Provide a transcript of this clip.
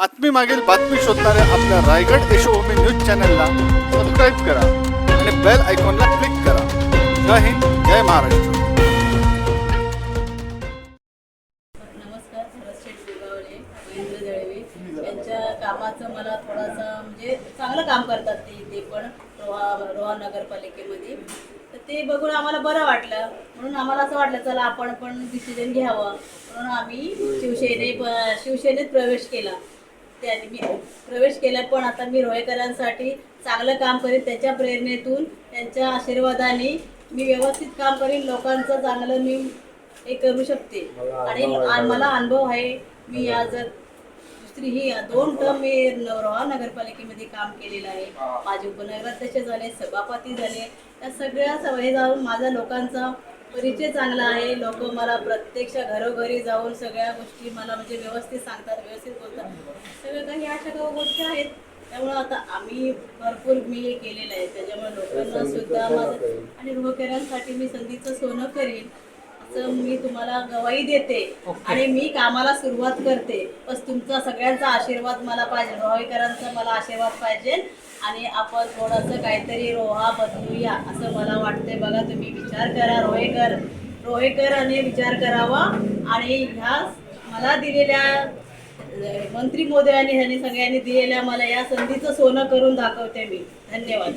बातमी मागील बातमी शोधणाऱ्या आपल्या रायगड यशोभूमी न्यूज चॅनलला सबस्क्राईब करा आणि बेल आयकॉनला क्लिक करा. जय हिंद जय महाराष्ट्र. नमस्कार शेठ महेंद्र दळवे यांच्या कामाचं मला थोडासा म्हणजे चांगलं काम करतात ते ते पण रोहा रोहा नगरपालिकेमध्ये. तर ते बघून आम्हाला बरं वाटलं. म्हणून आम्हाला असं वाटलं चला आपण पण डिसिजन घ्यावं. म्हणून आम्ही शिवसेने शिवसेनेत प्रवेश केला. त्याने मी प्रवेश केला पण आता मी रोहेकरांसाठी चांगलं काम करीन त्यांच्या प्रेरणेतून त्यांच्या आशीर्वादाने मी व्यवस्थित काम करीन लोकांचं चांगलं मी हे करू शकते. आणि मला अनुभव आहे मी जर दुसरी ही दोन टर्म मी रोहा नगरपालिकेमध्ये काम केलेलं आहे. माझे उपनगराध्यक्ष झाले सभापती झाले या सगळ्या सवयी जाऊन माझा लोकांचा परिचय चांगला आहे. लोक मला प्रत्यक्ष घरोघरी जाऊन सगळ्या गोष्टी मला म्हणजे व्यवस्थित सांगतात व्यवस्थित बोलतात. काही अशा काही गोष्टी आहेत. त्यामुळं आता आम्ही भरपूर मी हे केलेलं आहे. त्याच्यामुळे लोकांना सुद्धा माझं आणि रोहकऱ्यांसाठी मी संधीचं सोनं करीन. असं मी तुम्हाला गवाही देते. आणि मी कामाला सुरुवात करते. बस तुमचा सगळ्यांचा आशीर्वाद मला पाहिजे. रोहेकरांचा मला आशीर्वाद पाहिजे. आणि आपण थोडंसं काहीतरी रोहा बदलूया असं मला वाटतंय. बघा तुम्ही विचार करा रोहेकर. रोहेकरांनी विचार करावा. आणि ह्या मला दिलेल्या मंत्री मोदयांनी ह्यांनी सगळ्यांनी दिलेल्या मला या संधीचं सोनं करून दाखवते मी. धन्यवाद.